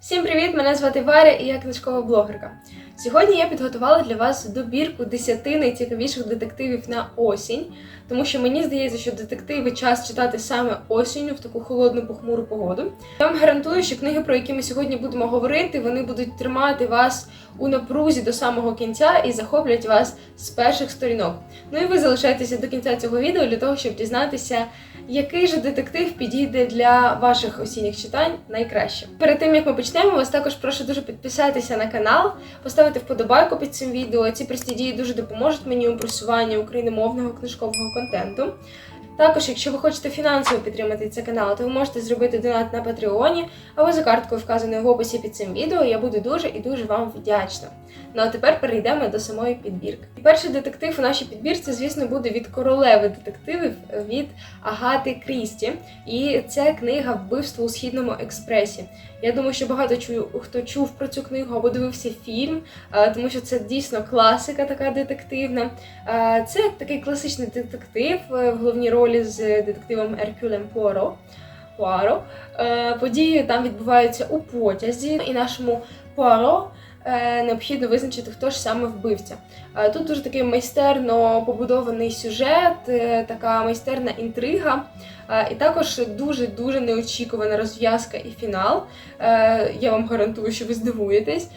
Всім привіт! Мене звати Варя і я книжкова блогерка. Сьогодні я підготувала для вас добірку 10 найцікавіших детективів на осінь, тому що мені здається, що детективи час читати саме осінню в таку холодну похмуру погоду. Я вам гарантую, що книги, про які ми сьогодні будемо говорити, вони будуть тримати вас у напрузі до самого кінця і захоплять вас з перших сторінок. Ну і ви залишайтеся до кінця цього відео для того, щоб дізнатися, який же детектив підійде для ваших осінніх читань найкраще. Перед тим як ми почнемо, вас також прошу дуже підписатися на канал, поставити вподобайку під цим відео. Ці прості дії дуже допоможуть мені у просуванні україномовного книжкового контенту. Також, якщо ви хочете фінансово підтримати цей канал, то ви можете зробити донат на Патреоні або за карткою, вказаною в описі під цим відео. Я буду дуже і дуже вам вдячна. Ну а тепер перейдемо до самої підбірки. І перший детектив у нашій підбірці, звісно, буде від королеви детективів від Агати Крісті. І це книга Вбивство у східному експресі. Я думаю, що багато чую, хто чув про цю книгу або дивився фільм, е, тому що це дійсно класика, така детективна. Е, Це такий класичний детектив е, в головній ролі з детективом Еркюлем Пуаро. Пуаро. Е, Події там відбуваються у потязі, і нашому Пуаро е, необхідно визначити, хто ж саме вбивця. Е, Тут дуже такий майстерно побудований сюжет, така майстерна інтрига, і також дуже дуже неочікувана розв'язка і фінал. Я вам гарантую, що ви здивуєтесь,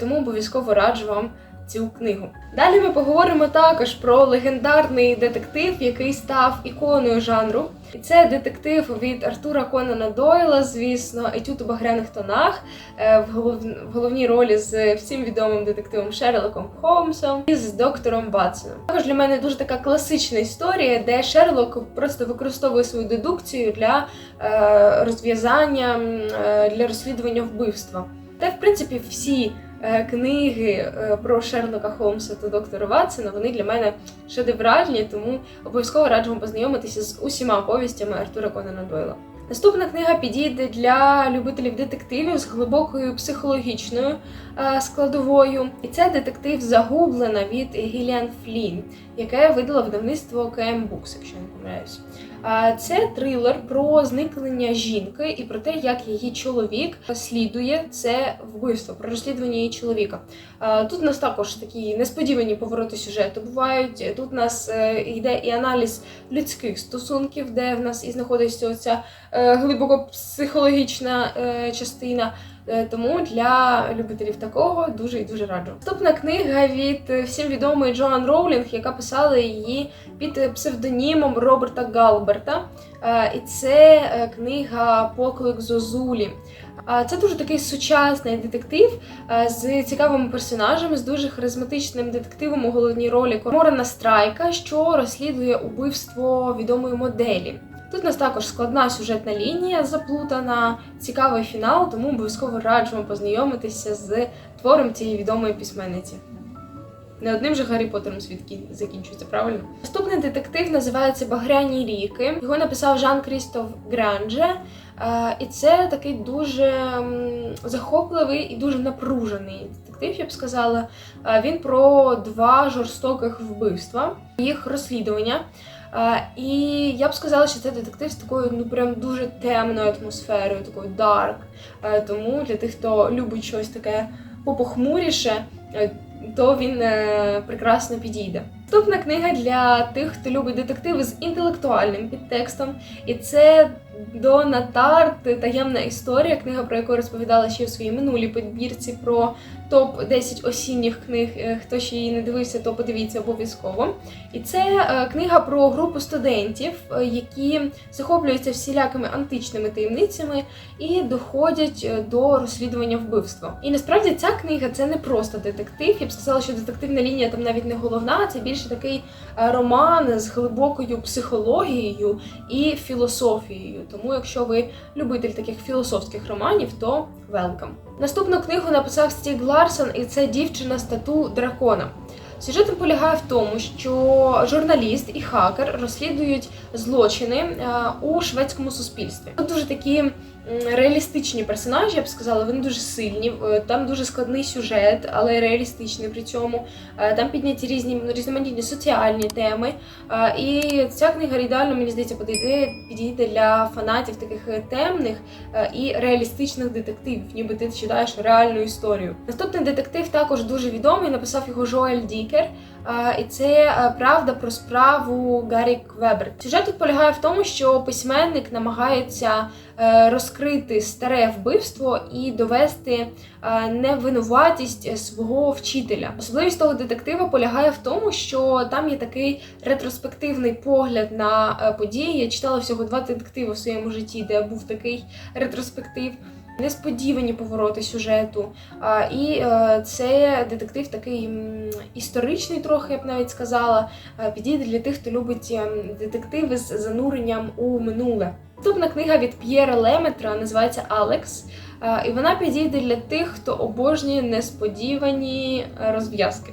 тому обов'язково раджу вам. Цю книгу. Далі ми поговоримо також про легендарний детектив, який став іконою жанру. І це детектив від Артура Конана Дойла, звісно, етюд у багряних тонах е, в, голов... в головній ролі з всім відомим детективом Шерлоком Холмсом і з доктором Ватсоном. Також для мене дуже така класична історія, де Шерлок просто використовує свою дедукцію для е, розв'язання, е, для розслідування вбивства. Та, в принципі, всі книги е, про Шерлока Холмса та доктора Ватсона, вони для мене шедевральні, тому обов'язково раджу вам познайомитися з усіма повістями Артура Конана Дойла. Наступна книга підійде для любителів детективів з глибокою психологічною е, складовою. І це детектив Загублена від Гіліан Флін, яке видало видавництво КМ Букс, якщо не помиляюсь. Це трилер про зникнення жінки і про те, як її чоловік розслідує це вбивство, про розслідування її чоловіка. Тут у нас також такі несподівані повороти сюжету бувають. Тут у нас е, йде і аналіз людських стосунків, де в нас і знаходиться оця глибоко психологічна е, частина. Е, Тому для любителів такого дуже і дуже раджу. Наступна книга від е, всім відомої Джоан Роулінг, яка писала її під е, псевдонімом Роберта Галберта. Е, І це е, книга Поклик Зозулі. Це дуже такий сучасний детектив е, з цікавими персонажами, з дуже харизматичним детективом у головній ролі Морена Страйка, що розслідує убивство відомої моделі. Тут у нас також складна сюжетна лінія, заплутана, цікавий фінал, тому обов'язково раджу познайомитися з твором цієї відомої письменниці. Не одним же Гаррі Поттером світ кін- закінчується, правильно? Наступний детектив називається Багряні ріки. Його написав Жан Крістоф Гранже. І це такий дуже захопливий і дуже напружений детектив, я б сказала. Він про два жорстоких вбивства, їх розслідування. І я б сказала, що це детектив з такою ну прям дуже темною атмосферою, такою дарк. Тому для тих, хто любить щось таке попохмуріше, е, то він е, прекрасно підійде. Наступна книга для тих, хто любить детективи з інтелектуальним підтекстом, і це Дона Тарт Таємна історія, книга, про яку розповідала ще у своїй минулій підбірці про топ 10 осінніх книг. Е, Хто ще її не дивився, то подивіться обов'язково. І це е, книга про групу студентів, е, які захоплюються всілякими античними таємницями і доходять до розслідування вбивства. І насправді ця книга це не просто детектив. Я б сказала, що детективна лінія там навіть не головна, це більше такий роман з глибокою психологією і філософією. Тому, якщо ви любитель таких філософських романів, то welcome. Наступну книгу написав Стіг Ларсон, і це дівчина з тату дракона. Сюжет полягає в тому, що журналіст і хакер розслідують злочини е, у шведському суспільстві. Тут дуже такі реалістичні персонажі, я б сказала, вони дуже сильні. Там дуже складний сюжет, але реалістичний при цьому. Е, Там підняті різні різноманітні соціальні теми. Е, І ця книга ідеально, мені здається, підійде, підійде для фанатів таких темних і реалістичних детективів, ніби ти читаєш реальну історію. Наступний детектив також дуже відомий, написав його Жоель Дікер. І це е, правда про справу Гаррі Квебер. Сюжет тут полягає в тому, що письменник намагається е, розкрити старе вбивство і довести е, невинуватість свого вчителя. Особливість того детектива полягає в тому, що там є такий ретроспективний погляд на події. Я читала всього два детективи в своєму житті, де був такий ретроспектив. Несподівані повороти сюжету. І е, це детектив такий історичний, трохи я б навіть сказала. Підійде для тих, хто любить ем, детективи з зануренням у минуле. Наступна книга від П'єра Леметра називається Алекс. І вона підійде для тих, хто обожнює несподівані е, розв'язки.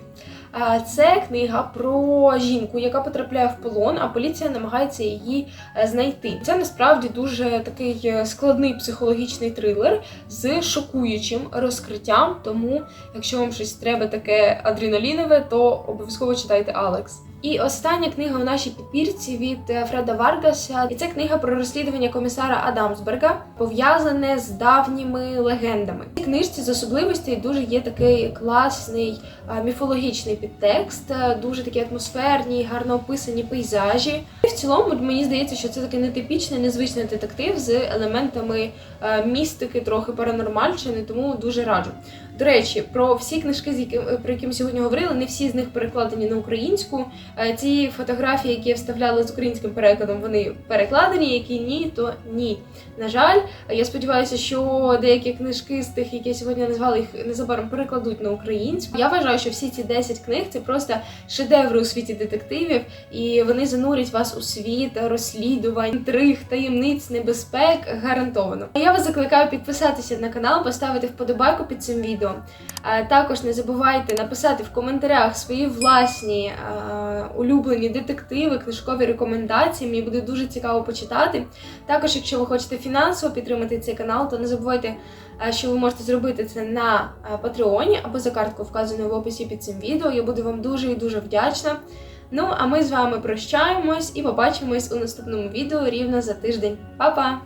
Це книга про жінку, яка потрапляє в полон, а поліція намагається її е, знайти. Це насправді дуже такий е, складний психологічний трилер з шокуючим розкриттям. Тому, якщо вам щось треба таке адреналінове, то обов'язково читайте Алекс. І остання книга у нашій підбірці від е, Фреда Варгаса, і це книга про розслідування комісара Адамсберга, пов'язане з давніми легендами. В цій книжці з особливостей дуже є такий класний е, міфологічний підтекст, е, дуже такі атмосферні, гарно описані пейзажі. В цілому мені здається, що це такий нетипічний, незвичний детектив з елементами е, містики, трохи паранормальщини, тому дуже раджу. До речі, про всі книжки, яким про які ми сьогодні говорили, не всі з них перекладені на українську. Е, Ті фотографії, які я вставляла з українським перекладом, вони перекладені, які ні, то ні. На жаль, я сподіваюся, що деякі книжки з тих, які я сьогодні назвала, їх незабаром перекладуть на українську. Я вважаю, що всі ці 10 книг це просто шедеври у світі детективів, і вони занурять вас у світ розслідувань, інтриг, таємниць, небезпек гарантовано. Я вас закликаю підписатися на канал, поставити вподобайку під цим відео. Також не забувайте написати в коментарях свої власні е, улюблені детективи, книжкові рекомендації. Мені буде дуже цікаво почитати. Також, якщо ви хочете фінансово підтримати цей канал, то не забувайте, е, що ви можете зробити це на е, Патреоні або за карткою, вказаною в описі під цим відео. Я буду вам дуже і дуже вдячна. Ну а ми з вами прощаємось і побачимось у наступному відео рівно за тиждень. Па-па!